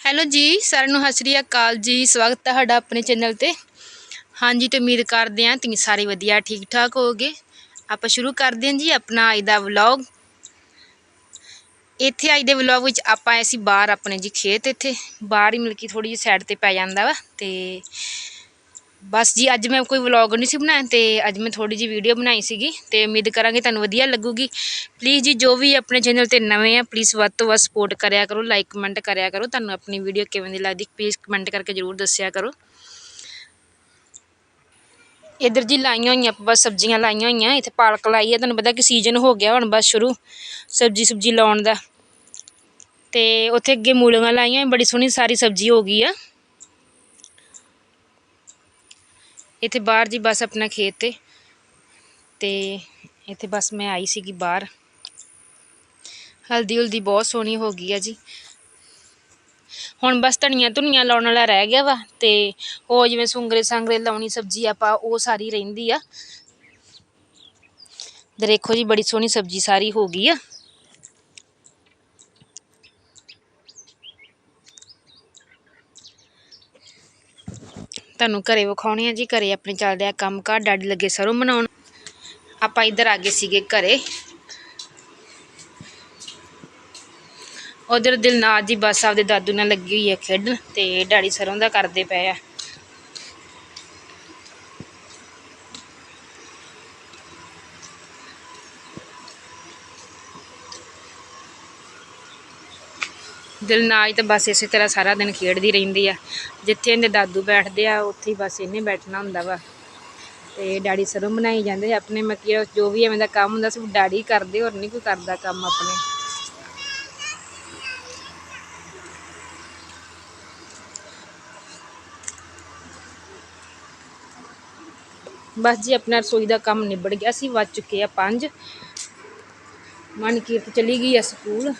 Hello ਜੀ, ਸਾਰਿਆਂ ਨੂੰ ਸਤਿ ਸ਼੍ਰੀ ਅਕਾਲ ਜੀ। ਸਵਾਗਤ ਹੈ ਤੁਹਾਡਾ ਆਪਣੇ ਚੈਨਲ ਤੇ। ਹਾਂਜੀ, ਤੇ ਉਮੀਦ ਕਰਦੇ ਹਾਂ ਤੁਸੀਂ ਸਾਰੇ ਵਧੀਆ ਠੀਕ ਠਾਕ ਹੋਗੇ ਆਪਾਂ ਸ਼ੁਰੂ ਕਰਦੇ ਹਾਂ ਜੀ ਆਪਣਾ ਅੱਜ ਦਾ ਵਲੌਗ। ਇੱਥੇ ਅੱਜ ਦੇ ਵਲੌਗ ਵਿੱਚ ਆਪਾਂ ਆਏ ਬਾਹਰ ਆਪਣੇ ਜੀ ਖੇਤ ਇੱਥੇ। ਬਾਹਰ ਹੀ ਮਿਲਕੀ ਥੋੜੀ ਜਿਹੀ ਸਾਈਡ ਤੇ ਪੈ ਜਾਂਦਾ ਵਾ ਤੇ ਬਸ ਜੀ, ਅੱਜ ਮੈਂ ਕੋਈ ਵਲੌਗ ਨਹੀਂ ਸੀ ਬਣਾਇਆ ਤੇ ਅੱਜ ਮੈਂ ਥੋੜੀ ਜਿਹੀ ਵੀਡੀਓ ਬਣਾਈ ਸੀਗੀ ਤੇ ਉਮੀਦ ਕਰਾਂਗੇ ਤੁਹਾਨੂੰ ਵਧੀਆ ਲੱਗੂਗੀ। ਪਲੀਜ਼ ਜੀ, ਜੋ ਵੀ ਆਪਣੇ ਚੈਨਲ ਤੇ ਨਵੇਂ ਆ ਪਲੀਜ਼ ਵੱਧ ਤੋਂ ਵੱਧ ਸਪੋਰਟ ਕਰਿਆ ਕਰੋ ਲਾਈਕ ਕਮੈਂਟ ਕਰਿਆ ਕਰੋ। ਤੁਹਾਨੂੰ ਆਪਣੀ ਵੀਡੀਓ ਕਿਵੇਂ ਦੀ ਲੱਗਦੀ ਪਲੀਜ਼ ਕਮੈਂਟ ਕਰਕੇ ਜ਼ਰੂਰ ਦੱਸਿਆ ਕਰੋ। ਇਧਰ ਜੀ ਲਾਈਆਂ ਹੋਈਆਂ ਆਪਾਂ ਬਸ ਸਬਜ਼ੀਆਂ ਲਾਈਆਂ ਹੋਈਆਂ, ਇੱਥੇ ਪਾਲਕ ਲਾਈ ਹੈ ਤੁਹਾਨੂੰ ਪਤਾ ਕਿ ਸੀਜ਼ਨ ਹੋ ਗਿਆ ਹੁਣ, ਬਸ ਸ਼ੁਰੂ ਸਬਜ਼ੀ ਸੁਬਜੀ ਲਾਉਣ ਦਾ। ਤੇ ਉੱਥੇ ਅੱਗੇ ਮੂਲੀਆਂ ਲਾਈਆਂ, ਬੜੀ ਸੋਹਣੀ ਸਾਰੀ ਸਬਜ਼ੀ ਹੋ ਗਈ ਆ। ਇੱਥੇ ਬਾਹਰ ਜੀ ਬਸ ਆਪਣਾ ਖੇਤ ਤੇ ਤੇ ਇੱਥੇ ਬਸ ਮੈਂ ਆਈ ਸੀਗੀ ਬਾਹਰ। ਹਲਦੀ ਹੁਲਦੀ ਬਹੁਤ ਸੋਹਣੀ ਹੋ ਗਈ ਆ ਜੀ। ਹੁਣ ਬਸ ਧਨੀਆ ਧੁਨੀਆਂ ਲਾਉਣ ਵਾਲਾ ਰਹਿ ਗਿਆ ਵਾ, ਤੇ ਉਹ ਜਿਵੇਂ ਸੁੰਗਰੇ ਸੰਗਰੇ ਲਾਉਣੀ ਸਬਜ਼ੀ ਆਪਾਂ ਉਹ ਸਾਰੀ ਰਹਿੰਦੀ ਆ। ਦੇਖੋ ਜੀ ਬੜੀ ਸੋਹਣੀ ਸਬਜ਼ੀ ਸਾਰੀ ਹੋ ਗਈ ਆ। ਤੁਹਾਨੂੰ ਘਰੇ ਵਿਖਾਉਣੇ ਆ ਜੀ, ਘਰੇ ਆਪਣੇ ਚੱਲਦੇ ਆ ਕੰਮ ਕਾਰ, ਡੈਡੀ ਲੱਗੇ ਸਰੋਂ ਬਣਾਉਣ। ਆਪਾਂ ਇੱਧਰ ਆ ਗਏ ਸੀਗੇ ਘਰੇ। ਉਧਰ ਦਿਲਨਾਥ ਜੀ ਬੱਸ ਆਪਦੇ ਦਾਦੂ ਨਾਲ ਲੱਗੀ ਹੋਈ ਹੈ ਖੇਡਣ ਤੇ ਡੈਡੀ ਸਰੋਂ ਦਾ ਕਰਦੇ ਪਏ ਆ। ਦਿਲਨਾਜ ਤਾਂ ਬਸ ਇਸੇ ਤਰ੍ਹਾਂ ਸਾਰਾ ਦਿਨ ਖੇਡਦੀ ਰਹਿੰਦੀ ਆ। ਜਿੱਥੇ ਇਹਦੇ ਦਾਦੂ ਬੈਠਦੇ ਆ, ਉੱਥੇ ਹੀ ਬਸ ਇਹਨੇ ਬੈਠਣਾ ਹੁੰਦਾ ਵਾ। ਤੇ ਡੈਡੀ ਸਰੋਂ ਬਣਾਈ ਜਾਂਦੇ ਆਪਣੇ ਮੱਕੀ ਜੋ ਵੀ ਐਵੇਂ ਦਾ ਕੰਮ ਹੁੰਦਾ ਸਭ ਡੈਡੀ ਕਰਦੇ, ਹੋਰ ਨਹੀਂ ਕੋਈ ਕਰਦਾ ਕੰਮ ਆਪਣੇ। ਬਸ ਜੀ, ਆਪਣਾ ਰਸੋਈ ਦਾ ਕੰਮ ਨਿਬੜ ਗਿਆ। ਸੀ ਵੱਜ ਚੁੱਕੇ ਆ 5 ਮਨਕੀਰਤ ਚਲੀ ਗਈ ਆ ਸਕੂਲ।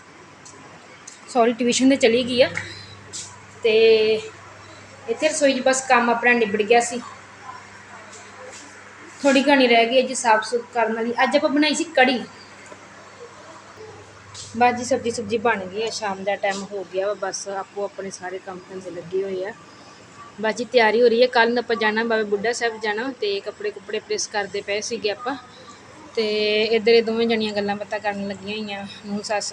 ਸੌਰੀ ਟਿਊਸ਼ਨ ਤੇ ਚਲੀ ਗਈ ਆ। ਤੇ ਇੱਥੇ ਰਸੋਈ 'ਚ ਬਸ ਕੰਮ ਆਪਣਾ ਨਿਬੜ ਗਿਆ ਸੀ। ਥੋੜੀ ਘਣੀ ਰਹਿ ਗਈ ਜੀ ਸਾਫ਼ ਸੁਥ ਕਰਨ ਵਾਲੀ। ਅੱਜ ਆਪਾਂ ਬਣਾਈ ਸੀ ਕੜੀ। ਬਸ ਜੀ ਸਬਜੀ ਸਬਜੀ ਬਣ ਗਈ ਆ। ਸ਼ਾਮ ਦਾ ਟਾਈਮ ਹੋ ਗਿਆ ਵਾ, ਬਸ ਆਪੋ ਆਪਣੇ ਸਾਰੇ ਕੰਮ ਤੇ ਲੱਗੇ ਹੋਏ ਆ। ਬਸ ਜੀ, ਤਿਆਰੀ ਹੋ ਰਹੀ ਹੈ ਕੱਲ ਨੂੰ ਆਪਾਂ ਜਾਣਾ ਬਾਬਾ ਬੁੱਢਾ ਸਾਹਿਬ ਜਾਣਾ ਤੇ ਕੱਪੜੇ ਕੁੱਪੜੇ ਪ੍ਰੈਸ ਕਰਦੇ ਪਏ ਸੀਗੇ ਆਪਾਂ। ਤੇ ਇੱਧਰ ਇਹ ਦੋਵੇਂ ਜਣੀਆਂ ਗੱਲਾਂ ਬਾਤਾਂ ਕਰਨ ਲੱਗੀਆਂ ਹੋਈਆਂ ਨੂੰ ਸੱਸ